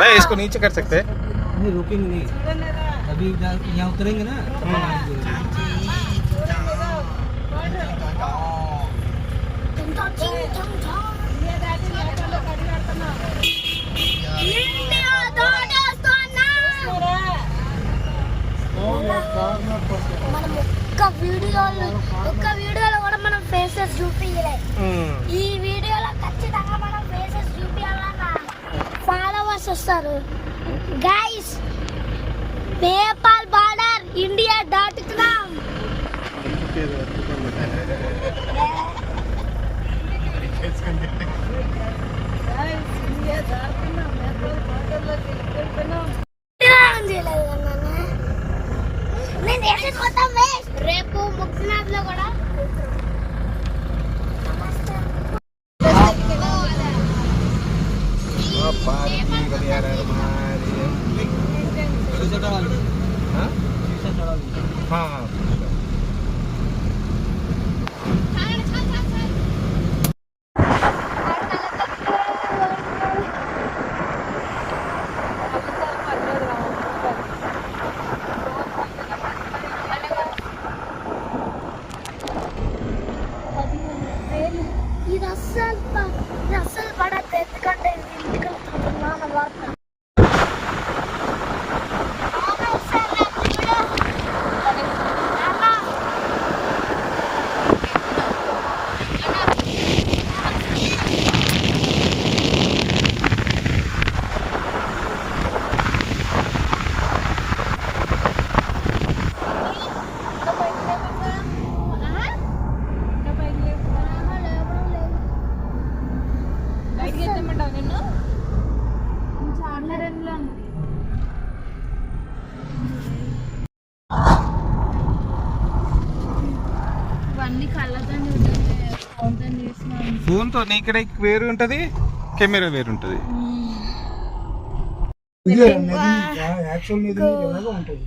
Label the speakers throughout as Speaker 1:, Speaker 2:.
Speaker 1: नहीं इसको नीचे कर सकते हैं
Speaker 2: नहीं रोकेंगे नहीं अभी जा- यहाँ उतरेंगे ना
Speaker 3: ఇండియా దాటేస్తున్నా మనం ఒక్క వీడియోలో ఒక్క వీడియోలో కూడా మనం ఫేసెస్ చూపించలే ఈ చూస్తారు. గైస్ నేపాల్ బార్డర్ ఇండియా దాటుతున్నాం రేపు ముక్తినాథ్లో కూడా
Speaker 1: हां हां
Speaker 3: అసలు అసలు పడద్దు ఎందుకంటే ఇది ఇంటికి
Speaker 4: వెళ్తున్నాను వర్ణం ఫోన్తో
Speaker 1: ఇక్కడ వేరు ఉంటది కెమెరా వేరు ఉంటది.
Speaker 2: యాక్చువల్ మీద ఎలాగో ఉంటుంది.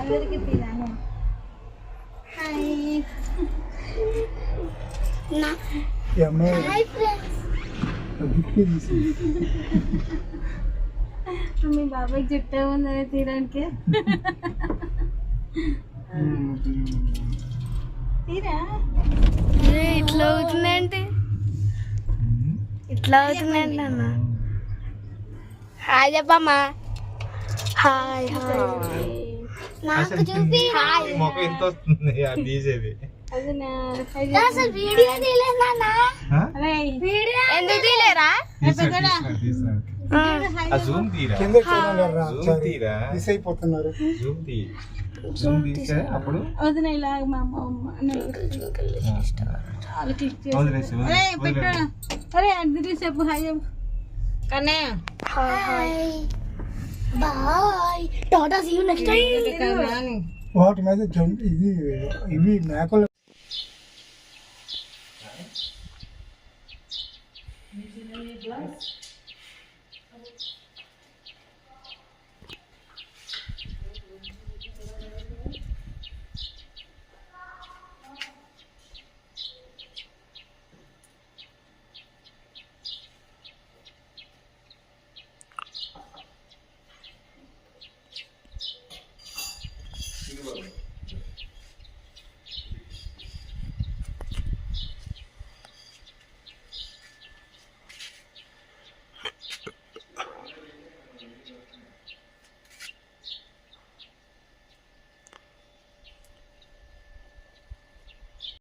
Speaker 4: అందరికి తినాను.
Speaker 2: ఈ అమ్మాయి
Speaker 4: మీ బాబాయ్ చుట్టే ఉందని తీరానికి తీరా?
Speaker 3: ఇట్లా అవుతుందంటే? ఇట్లా అవుతుందండి అన్న హాయ్ చెప్పమ్మా. Hi hi. నాకు చూపి హాయ్.
Speaker 1: మొక్క ఎంత వస్తుంది? ఆ డీజేది
Speaker 4: అది నా
Speaker 3: అసలు వీడియో తీయలేదు నాన్న
Speaker 4: అరే
Speaker 3: వీడియో ఎందుకు తీయలేరా
Speaker 1: జూమ్ తీరా
Speaker 2: కింద చూడాలరా
Speaker 1: జూమ్ తీరా
Speaker 2: మిస్ అయిపోతున్నారు
Speaker 1: జూమ్ తీ జూమ్ తీస్తే అప్పుడు
Speaker 4: వదిన ఇలా మా అమ్మ చాలా క్లిక్ చేసి
Speaker 1: వదిలేసి
Speaker 4: అరే
Speaker 1: వదిలేసి
Speaker 4: పెట్టు అరే అది చెప్పు హాయ్ చెప్పు కనే
Speaker 3: hi bye ta-ta see you next time
Speaker 2: వాటి మీద జంప్ ఇది ఇవి మేకలు plus